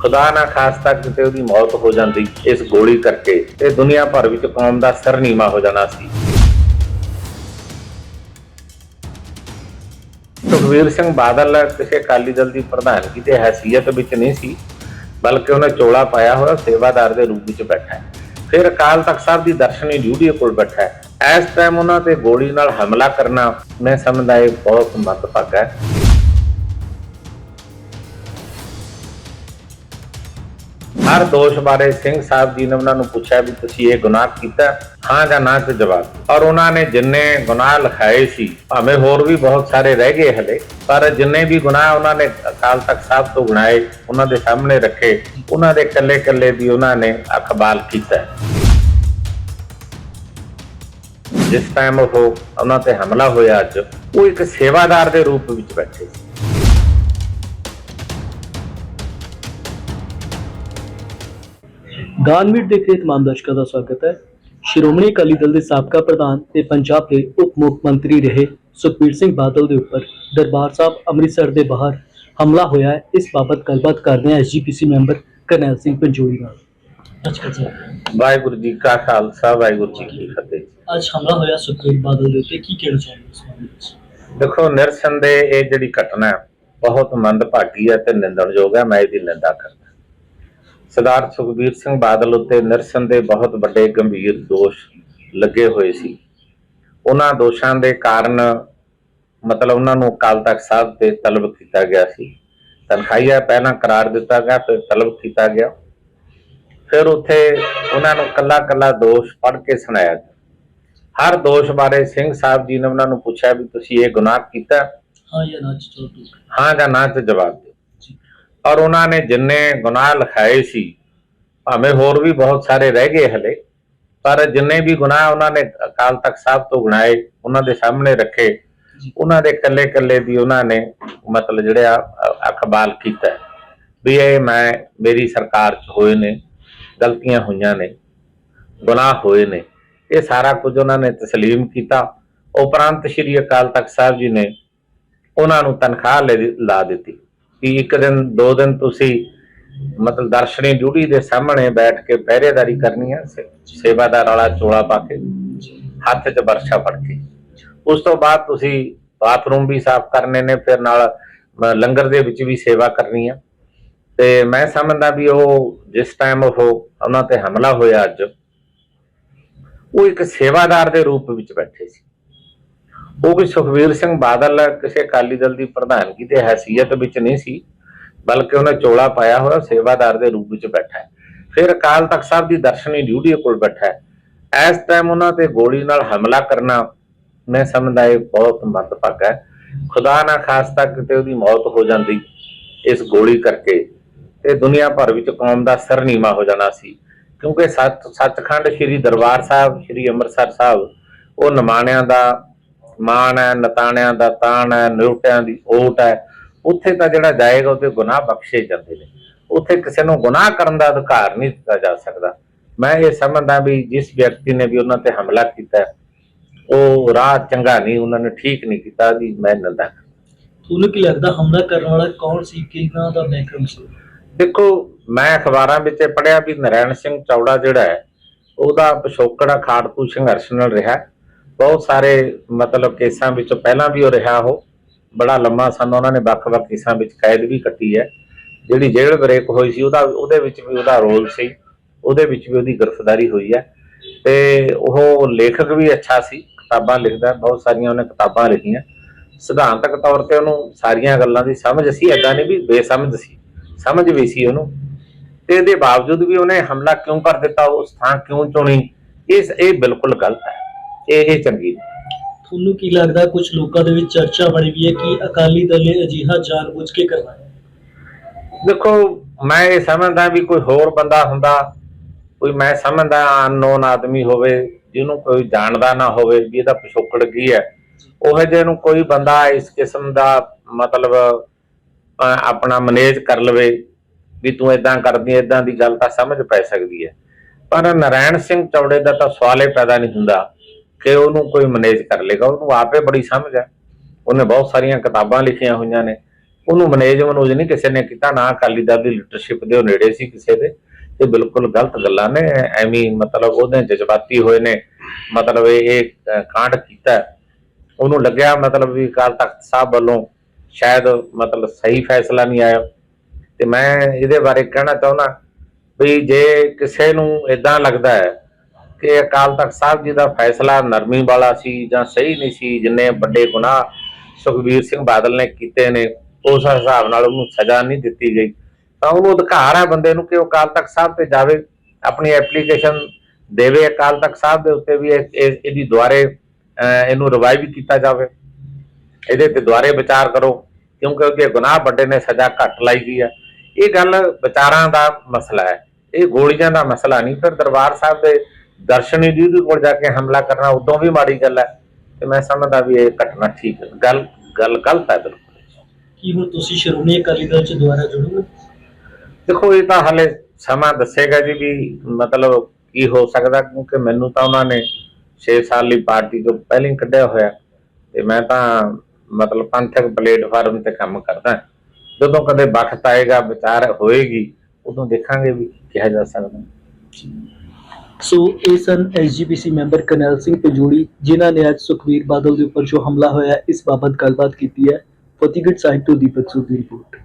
ਖੁਦਾ ਨਾ ਖਾਸਤਾ ਕਿਤੇ ਉਹਦੀ ਮੌਤ ਹੋ ਜਾਂਦੀ, ਇਸ ਗੋਲੀ ਕਰਕੇ ਤੇ ਦੁਨੀਆ ਭਰ ਵਿੱਚ ਕੌਮ ਦਾ ਸਿਰ ਨੀਵਾ ਹੋ ਜਾਣਾ ਸੀ। ਸੁਖਵੀਰ ਸਿੰਘ ਬਾਦਲ ਕਿਸੇ ਅਕਾਲੀ ਦਲ ਦੀ ਪ੍ਰਧਾਨਗੀ ਤੇ ਹੈਸੀਅਤ ਵਿੱਚ ਨਹੀਂ ਸੀ, ਬਲਕਿ ਉਹਨੇ ਚੋਲਾ ਪਾਇਆ ਹੋਇਆ, ਸੇਵਾਦਾਰ ਦੇ ਰੂਪ ਵਿੱਚ ਬੈਠਾ ਹੈ। ਫਿਰ ਅਕਾਲ ਤਖਤ ਸਾਹਿਬ ਦੀ ਦਰਸ਼ਨੀ ਡਿਊਟੀ ਕੋਲ ਬੈਠਾ ਹੈ। ਇਸ ਟਾਈਮ ਉਹਨਾਂ ਤੇ ਗੋਲੀ ਨਾਲ ਹਮਲਾ ਕਰਨਾ ਮੈਂ ਸਮਝਦਾ ਇਹ ਬਹੁਤ ਮੱਦਭਾਗਾ ਹੈ। ਹਰ ਦੋਸ਼ ਬਾਰੇ ਸਿੰਘ ਸਾਹਿਬ ਜੀ ਨੇ ਉਹਨਾਂ ਨੂੰ ਪੁੱਛਿਆ ਵੀ ਤੁਸੀਂ ਇਹ ਗੁਨਾਹ ਕੀਤਾ, ਹਾਂ ਜਾਂ ਨਾ ਤੇ ਜਵਾਬ। ਔਰ ਉਹਨਾਂ ਨੇ ਜਿੰਨੇ ਗੁਨਾਹ ਲਿਖਾਏ ਸੀ, ਭਾਵੇਂ ਹੋਰ ਵੀ ਬਹੁਤ ਸਾਰੇ ਰਹਿ ਗਏ ਹਲੇ, ਪਰ ਜਿੰਨੇ ਵੀ ਗੁਨਾਹ ਉਹਨਾਂ ਨੇ ਅਕਾਲ ਤਖਤ ਸਾਹਿਬ ਤੋਂ ਗੁਨਾਏ ਉਹਨਾਂ ਦੇ ਸਾਹਮਣੇ ਰੱਖੇ, ਉਹਨਾਂ ਦੇ ਕੱਲੇ ਕੱਲੇ ਦੀ ਉਹਨਾਂ ਨੇ ਅਖਬਾਲ ਕੀਤਾ। ਜਿਸ ਟਾਈਮ ਉਹ ਉਹਨਾਂ ਤੇ ਹਮਲਾ ਹੋਇਆ ਅੱਜ, ਉਹ ਇੱਕ ਸੇਵਾਦਾਰ ਦੇ ਰੂਪ ਵਿੱਚ ਬੈਠੇ ਸੀ। ਗਾਨਵੀਰ ਦੇ ਖੇਤ ਤਮਾਮ ਦਰਸ਼ਕਾਂ ਦਾ ਸਵਾਗਤ ਹੈ। ਸ਼੍ਰੋਮਣੀ ਅਕਾਲੀ ਦਲ ਦੇ ਸਾਬਕਾ ਪ੍ਰਧਾਨ ਤੇ ਪੰਜਾਬ ਦੇ ਉਪ ਮੁੱਖ ਮੰਤਰੀ ਰਹੇ ਸੁਖਬੀਰ ਸਿੰਘ ਬਾਦਲ ਦੇ ਉੱਪਰ ਦਰਬਾਰ ਸਾਹਿਬ ਅੰਮ੍ਰਿਤਸਰ ਦੇ ਬਾਹਰ ਹਮਲਾ ਹੋਇਆ ਹੈ। ਇਸ ਬਾਬਤ ਗੱਲਬਾਤ ਕਰਦੇ ਹਾਂ ਐਸਜੀਪੀਸੀ ਮੈਂਬਰ ਕਰਨੈਲ ਸਿੰਘ ਪੰਜੋਰੀ ਨਾਲ। ਅੱਛਾ ਜੀ ਵਾਹਿਗੁਰੂ ਜੀ ਕਾ ਖਾਲਸਾ ਵਾਹਿਗੁਰੂ ਜੀ ਕੀ ਫਤਿਹ। ਅੱਜ ਹਮਲਾ ਹੋਇਆ ਸੁਖਬੀਰ ਬਾਦਲ ਦੇ ਉੱਤੇ। ਕੀ ਕਹਿਣਾ ਚਾਹੁੰਦੇ ਇਸ ਬਾਰੇ ਵਿੱਚ? ਦੇਖੋ ਨਿਰਸੰਦੇ ਇਹ ਜਿਹੜੀ ਘਟਨਾ ਹੈ, ਬਹੁਤ ਮੰਦਭਾਗੀ ਹੈ ਤੇ ਨਿੰਦਣਯੋਗ ਹੈ। ਮੈਂ ਇਹਦੀ ਨਿੰਦਾ ਕਰਦਾ ਸਰਦਾਰ ਸੁਖਬੀਰ ਸਿੰਘ ਬਾਦਲ ਉੱਤੇ ਨਿਰਸੰਦੇ ਬਹੁਤ ਵੱਡੇ ਗੰਭੀਰ ਦੋਸ਼ ਲੱਗੇ ਹੋਏ ਸੀ। ਉਹਨਾਂ ਦੋਸ਼ਾਂ ਦੇ ਕਾਰਨ ਮਤਲਬ ਉਹਨਾਂ ਨੂੰ ਅਕਾਲ ਤਖਤ ਸਾਹਿਬ ਤੇ ਤਲਬ ਕੀਤਾ ਗਿਆ ਸੀ। ਤਨਖਾਹੀਆ ਪਹਿਲਾਂ ਕਰਾਰ ਦਿੱਤਾ ਗਿਆ ਫਿਰ ਤਲਬ ਕੀਤਾ ਗਿਆ। ਫਿਰ ਉੱਥੇ ਉਹਨਾਂ ਨੂੰ ਕੱਲਾ ਕੱਲਾ ਦੋਸ਼ ਪੜ੍ਹ ਕੇ ਸੁਣਾਇਆ ਗਿਆ। ਹਰ ਦੋਸ਼ ਬਾਰੇ ਸਿੰਘ ਸਾਹਿਬ ਜੀ ਨੇ ਉਹਨਾਂ ਨੂੰ ਪੁੱਛਿਆ ਵੀ ਤੁਸੀਂ ਇਹ ਗੁਨਾਹ ਕੀਤਾ? ਹਾਂ ਜਾਂ ਨਾ ਠੀਕ ਹਾਂ ਜਾਂ ਨਾ ਤੇ ਜਵਾਬ ਔਰ ਉਹਨਾਂ ਨੇ ਜਿੰਨੇ ਗੁਨਾਹ ਲਿਖਾਏ ਸੀ ਭਾਵੇਂ ਹੋਰ ਵੀ ਬਹੁਤ ਸਾਰੇ ਰਹਿ ਗਏ ਹਲੇ ਪਰ ਜਿੰਨੇ ਵੀ ਗੁਨਾਹ ਉਹਨਾਂ ਨੇ ਅਕਾਲ ਤਖਤ ਸਾਹਿਬ ਤੋਂ ਗੁਨਾਏ ਉਹਨਾਂ ਦੇ ਸਾਹਮਣੇ ਰੱਖੇ ਜੀ ਉਹਨਾਂ ਦੇ ਕੱਲੇ ਕੱਲੇ ਦੀ ਉਹਨਾਂ ਨੇ ਮਤਲਬ ਜਿਹੜਾ ਅ- ਅਖਬਾਲ ਕੀਤਾ ਹੈ ਵੀ ਇਹ ਮੈਂ ਮੇਰੀ ਸਰਕਾਰ 'ਚ ਹੋਏ ਨੇ ਗਲਤੀਆਂ ਹੋਈਆਂ ਨੇ ਗੁਨਾਹ ਹੋਏ ਨੇ ਇਹ ਸਾਰਾ ਕੁਝ ਉਹਨਾਂ ਨੇ تسلیم ਕੀਤਾ ਉਪਰੰਤ ਸ੍ਰੀ ਅਕਾਲ ਤਖਤ ਸਾਹਿਬ ਜੀ ਨੇ ਉਹਨਾਂ ਨੂੰ ਤਨਖਾਹ ਲੈ ਦਿ- ਲਾ ਦਿੱਤੀ ਕਿ ਇੱਕ ਦਿਨ, ਦੋ ਦਿਨ ਤੁਸੀਂ ਮਤਲਬ ਦਰਸ਼ਨੀ ਡਿਊਟੀ ਦੇ ਸਾਹਮਣੇ ਬੈਠ ਕੇ ਪਹਿਰੇਦਾਰੀ ਕਰਨੀ ਹੈ ਸੇਵਾਦਾਰ ਵਾਲਾ ਚੋਲਾ ਪਾ ਕੇ, ਹੱਥ 'ਚ ਵਰਸ਼ਾ ਫੜ ਕੇ। ਉਸ ਤੋਂ ਬਾਅਦ ਤੁਸੀਂ ਬਾਥਰੂਮ ਵੀ ਸਾਫ਼ ਕਰਨੇ ਨੇ, ਫਿਰ ਨਾਲ ਲੰਗਰ ਦੇ ਵਿੱਚ ਵੀ ਸੇਵਾ ਕਰਨੀ ਆ। ਤੇ ਮੈਂ ਸਮਝਦਾ ਵੀ ਉਹ ਜਿਸ ਟਾਈਮ ਉਹ ਉਹਨਾਂ ਤੇ ਹਮਲਾ ਹੋਇਆ ਅੱਜ, ਉਹ ਇੱਕ ਸੇਵਾਦਾਰ ਦੇ ਰੂਪ ਵਿੱਚ ਬੈਠੇ ਸੀ। ਉਹ ਵੀ ਸੁਖਵੀਰ ਸਿੰਘ ਬਾਦਲ ਕਿਸੇ ਅਕਾਲੀ ਦਲ ਦੀ ਪ੍ਰਧਾਨਗੀ ਤੇ ਹੈਸੀਅਤ ਵਿੱਚ ਨਹੀਂ ਸੀ, ਬਲਕਿ ਉਹਨੇ ਚੋਲਾ ਪਾਇਆ ਹੋਇਆ, ਸੇਵਾਦਾਰ ਦੇ ਰੂਪ ਵਿੱਚ ਬੈਠਾ ਹੈ। ਫਿਰ ਅਕਾਲ ਤਖਤ ਸਾਹਿਬ ਦੀ ਦਰਸ਼ਨੀ ਡਿਊਟੀ ਕੋਲ ਬੈਠਾ ਹੈ। ਇਸ ਟਾਈਮ ਉਹਨਾਂ ਤੇ ਗੋਲੀ ਨਾਲ ਹਮਲਾ ਕਰਨਾ ਮੈਂ ਸਮਝਦਾ ਇਹ ਬਹੁਤ ਮੱਦਭਾਗਾ ਹੈ। ਖੁਦਾ ਨਾ ਖਾਸਤਾ ਕਿਤੇ ਉਹਦੀ ਮੌਤ ਹੋ ਜਾਂਦੀ ਇਸ ਗੋਲੀ ਕਰਕੇ ਤੇ ਦੁਨੀਆ ਭਰ ਵਿੱਚ ਕੌਮ ਦਾ ਸਿਰ ਨੀਵਾ ਹੋ ਜਾਣਾ ਸੀ। ਕਿਉਂਕਿ ਸੱਚ ਸੱਚਖੰਡ ਸ੍ਰੀ ਦਰਬਾਰ ਸਾਹਿਬ, ਸ੍ਰੀ ਅੰਮ੍ਰਿਤਸਰ ਸਾਹਿਬ, ਉਹ ਨਮਾਣਿਆਂ ਦਾ ਮਾਣ ਹੈ ਨਤਾਣਿਆਂ ਦਾ ਤਾਣ ਹੈ ਨਿਰੁੱਟਿਆਂ ਦੀ ਓਟ ਹੈ। ਉੱਥੇ ਤਾਂ ਜਿਹੜਾ ਜਾਏਗਾ ਉਹਦੇ ਗੁਨਾਹ ਬਖਸ਼ੇ ਜਾਂਦੇ ਨੇ। ਉੱਥੇ ਕਿਸੇ ਨੂੰ ਗੁਨਾਹ ਕਰਨ ਦਾ ਅਧਿਕਾਰ ਨਹੀਂ ਦਿੱਤਾ ਜਾ ਸਕਦਾ। ਮੈਂ ਇਹ ਸਮਝਦਾ ਵੀ ਜਿਸ ਵਿਅਕਤੀ ਨੇ ਵੀ ਉਹਨਾਂ ਤੇ ਹਮਲਾ ਕੀਤਾ ਉਹ ਰਾਹ ਚੰਗਾ ਨਹੀਂ ਉਹਨਾਂ ਨੇ ਠੀਕ ਨਹੀਂ ਕੀਤਾ ਦੀ ਮੈਂ ਨਿੰਦਾ। ਤੁਹਾਨੂੰ ਕੀ ਲੱਗਦਾ ਹਮਲਾ ਕਰਨ ਵਾਲਾ ਕੌਣ ਸੀ? ਕਿਹਨਾਂ ਦਾ ਬੈਕਗ੍ਰਾਉਂਡ ਸੀ? ਦੇਖੋ ਮੈਂ ਅਖਬਾਰਾਂ ਵਿੱਚ ਪੜਿਆ ਵੀ ਨਰੈਣ ਸਿੰਘ ਚੌੜਾ ਜਿਹੜਾ ਹੈ ਉਹਦਾ ਪਿਛੋਕੜ ਖਾੜਕੂ ਸੰਘਰਸ਼ ਨਾਲ ਰਿਹਾ। ਬਹੁਤ ਸਾਰੇ ਮਤਲਬ ਕੇਸਾਂ ਵਿੱਚ ਪਹਿਲਾਂ ਵੀ ਉਹ ਰਿਹਾ ਉਹ। ਬੜਾ ਲੰਮਾ ਸਮਾਂ ਉਹਨਾਂ ਨੇ ਵੱਖ-ਵੱਖ ਕੇਸਾਂ ਵਿੱਚ ਕੈਦ ਵੀ ਕੱਟੀ ਹੈ। ਜਿਹੜੀ ਜੇਲ੍ਹ ਬ੍ਰੇਕ ਹੋਈ ਸੀ, ਉਹਦਾ ਉਹਦੇ ਵਿੱਚ ਵੀ ਉਹਦਾ ਰੋਲ ਸੀ। ਉਹਦੇ ਵਿੱਚ ਵੀ ਉਹਦੀ ਗ੍ਰਿਫਤਾਰੀ ਹੋਈ ਹੈ। ਤੇ ਉਹ ਲੇਖਕ ਵੀ ਅੱਛਾ ਸੀ, ਕਿਤਾਬਾਂ ਲਿਖਦਾ, ਬਹੁਤ ਸਾਰੀਆਂ ਉਹਨੇ ਕਿਤਾਬਾਂ ਲਿਖੀਆਂ। ਸਿਧਾਂਤਕ ਤੌਰ ਤੇ ਉਹਨੂੰ ਸਾਰੀਆਂ ਗੱਲਾਂ ਦੀ ਸਮਝ ਸੀ, ਏਦਾਂ ਨਹੀਂ ਵੀ ਬੇਸਮਝ ਸੀ, ਸਮਝ ਵੀ ਸੀ ਉਹਨੂੰ। ਤੇ ਇਹਦੇ ਬਾਵਜੂਦ ਵੀ ਉਹਨੇ ਹਮਲਾ ਕਿਉਂ ਕਰ ਦਿੱਤਾ, ਉਸ ਥਾਂ ਕਿਉਂ ਚੁਣੀ, ਇਸ ਇਹ ਬਿਲਕੁਲ ਗਲਤ ਹੈ। ਇਹ ਚੰਗੀ ਨਹੀਂ ਤੁਹਾਨੂੰ ਕੀ ਲੱਗਦਾ ਕੁਝ ਲੋਕਾਂ ਦੇ ਵਿੱਚ ਚਰਚਾ ਬਣੀ ਵੀ ਹੈ ਕਿ ਅਕਾਲੀ ਦਲ ਨੇ ਅਜਿਹਾ ਜਾਣਬੁੱਝ ਕੇ ਕਰਵਾਇਆ? ਦੇਖੋ ਮੈਂ ਇਹ ਸਮਝਦਾ ਵੀ ਕੋਈ ਹੋਰ ਬੰਦਾ ਹੁੰਦਾ ਕੋਈ ਮੈਂ ਸਮਝਦਾ ਅਨਨੋਨ ਆਦਮੀ ਹੋਵੇ ਜਿਹਨੂੰ ਕੋਈ ਜਾਣਦਾ ਨਾ ਹੋਵੇ ਵੀ ਇਹਦਾ ਪਿਛੋਕੜ ਕੀ ਹੈ। ਉਹ ਜਿਹੇ ਨੂੰ ਕੋਈ ਬੰਦਾ ਇਸ ਕਿਸਮ ਦਾ ਮਤਲਬ ਆਪਣਾ ਮੈਨੇਜ ਕਰ ਲਵੇ ਵੀ ਤੂੰ ਇਦਾਂ ਕਰਦੀ ਇਦਾਂ ਦੀ ਗੱਲ ਤਾਂ ਸਮਝ ਪੈ ਸਕਦੀ ਹੈ। ਪਰ ਨਰਾਇਣ ਸਿੰਘ ਚੌੜੇ ਦਾ ਤਾਂ ਸਵਾਲ ਹੀ ਪੈਦਾ ਨਹੀਂ ਹੁੰਦਾ। ਕਿ ਉਹਨੂੰ ਕੋਈ ਮੈਨੇਜ ਕਰ ਲੇਗਾ, ਉਹਨੂੰ ਆਪੇ ਬੜੀ ਸਮਝ ਹੈ ਉਹਨੇ ਬਹੁਤ ਸਾਰੀਆਂ ਕਿਤਾਬਾਂ ਲਿਖੀਆਂ ਹੋਈਆਂ ਨੇ। ਉਹਨੂੰ ਮੈਨੇਜ ਮਨੂਜ ਨਹੀਂ ਕਿਸੇ ਨੇ ਕੀਤਾ, ਨਾ ਅਕਾਲੀ ਦਲ ਦੀ ਲੀਡਰਸ਼ਿਪ ਦੇ ਉਹ ਨੇੜੇ ਸੀ ਕਿਸੇ ਦੇ। ਇਹ ਬਿਲਕੁਲ ਗਲਤ ਗੱਲਾਂ ਨੇ, ਐਵੇਂ ਮਤਲਬ ਉਹਦੇ ਜਜ਼ਬਾਤੀ ਹੋਏ ਨੇ। ਮਤਲਬ ਇਹ ਕਾਂਡ ਕੀਤਾ। ਉਹਨੂੰ ਲੱਗਿਆ ਮਤਲਬ ਵੀ ਅਕਾਲ ਤਖਤ ਸਾਹਿਬ ਵੱਲੋਂ ਸ਼ਾਇਦ ਮਤਲਬ ਸਹੀ ਫੈਸਲਾ ਨਹੀਂ ਆਇਆ। ਤੇ ਮੈਂ ਇਹਦੇ ਬਾਰੇ ਕਹਿਣਾ ਚਾਹੁੰਦਾ ਵੀ ਜੇ ਕਿਸੇ ਨੂੰ ਇਦਾਂ ਲੱਗਦਾ ਹੈ ਕਿ ਅਕਾਲ ਤਖਤ ਸਾਹਿਬ ਜੀ ਦਾ ਫੈਸਲਾ ਨਰਮੀ ਵਾਲਾ ਸੀ ਜਾਂ ਸਹੀ ਨਹੀਂ ਸੀ ਜਿੰਨੇ ਵੱਡੇ ਗੁਨਾਹ ਸੁਖਬੀਰ ਸਿੰਘ ਬਾਦਲ ਨੇ ਕੀਤੇ ਨੇ ਉਸ ਹਿਸਾਬ ਨਾਲ ਉਹਨੂੰ ਸਜ਼ਾ ਨਹੀਂ ਦਿੱਤੀ ਗਈ। ਤਾਂ ਉਹਨੂੰ ਅਧਿਕਾਰ ਹੈ ਬੰਦੇ ਨੂੰ ਕਿ ਉਹ ਅਕਾਲ ਤਖਤ ਸਾਹਿਬ ਤੇ ਜਾਵੇ ਆਪਣੀ ਐਪਲੀਕੇਸ਼ਨ ਦੇਵੇ ਅਕਾਲ ਤਖਤ ਸਾਹਿਬ ਦੇ ਉੱਤੇ ਵੀ ਇਹ- ਇਹਦੀ ਦੁਆਰੇ ਅਹ, ਇਹਨੂੰ ਰਿਵਾਈਵ ਕੀਤਾ ਜਾਵੇ। ਇਹਦੇ ਤੇ ਦੁਆਰੇ ਵਿਚਾਰ ਕਰੋ ਕਿਉਂਕਿ ਉਹਦੇ ਗੁਨਾਹ ਵੱਡੇ ਨੇ ਸਜ਼ਾ ਘੱਟ ਲਾਈ ਗਈ ਹੈ। ਇਹ ਗੱਲ ਵਿਚਾਰਾਂ ਦਾ ਮਸਲਾ ਹੈ। ਇਹ ਗੋਲੀਆਂ ਦਾ ਮਸਲਾ ਨਹੀਂ ਫਿਰ ਦਰਬਾਰ ਸਾਹਿਬ ਦੇ ਦਰਸ਼ਨੀ ਜੀ ਦੇ ਕੋਲ ਜਾ ਕੇ ਹਮਲਾ ਕਰਨਾ ਉਦੋਂ ਵੀ ਮਾੜੀ ਗੱਲ ਹੈ ਤੇ ਮੈਂ ਸਮਝਦਾ ਵੀ ਇਹ ਘਟਨਾ ਠੀਕ ਹੈ। ਗੱਲ ਗੱਲ ਗਲਤ ਹੈ ਬਿਲਕੁਲ। ਕੀ ਹੁਣ ਤੁਸੀਂ ਸ਼੍ਰੋਮਣੀ ਅਕਾਲੀ ਦਲ ਚ ਦੁਬਾਰਾ ਜੁੜੋਗੇ? ਦੇਖੋ ਇਹ ਤਾਂ ਹਲੇ ਸਮਾਂ ਦੱਸੇਗਾ ਜੀ ਵੀ ਮਤਲਬ ਕੀ ਹੋ ਸਕਦਾ ਕਿਉਂਕਿ ਮੈਨੂੰ ਤਾਂ ਉਹਨਾਂ ਨੇ 6 ਸਾਲ ਲਈ ਪਾਰਟੀ ਤੋਂ ਪਹਿਲਾਂ ਹੀ ਕੱਢਿਆ ਹੋਇਆ ਤੇ ਮੈਂ ਤਾਂ ਮਤਲਬ ਪੰਥਕ ਪਲੇਟਫਾਰਮ ਤੇ ਕੰਮ ਕਰਦਾ। ਜਦੋਂ ਕਦੇ ਵਕਤ ਆਏਗਾ ਵਿਚਾਰ ਹੋਏਗੀ ਉਦੋਂ ਦੇਖਾਂਗੇ ਵੀ ਕਿਹਾ ਜਾ ਸਕਦਾ। ਸੋ ਇਹ ਸਨ ਐਸਜੀਪੀਸੀ ਮੈਂਬਰ ਕਰਨੈਲ ਸਿੰਘ ਪੰਜੂੜੀ ਜਿਨ੍ਹਾਂ ਨੇ ਅੱਜ ਸੁਖਵੀਰ ਬਾਦਲ ਦੇ ਉੱਪਰ ਜੋ ਹਮਲਾ ਹੋਇਆ ਇਸ ਬਾਬਤ ਗੱਲਬਾਤ ਕੀਤੀ ਹੈ। ਫਤਿਹਗੜ੍ਹ ਸਾਹਿਬ ਤੋਂ ਦੀਪਕ ਸੂਦ ਦੀ ਰਿਪੋਰਟ।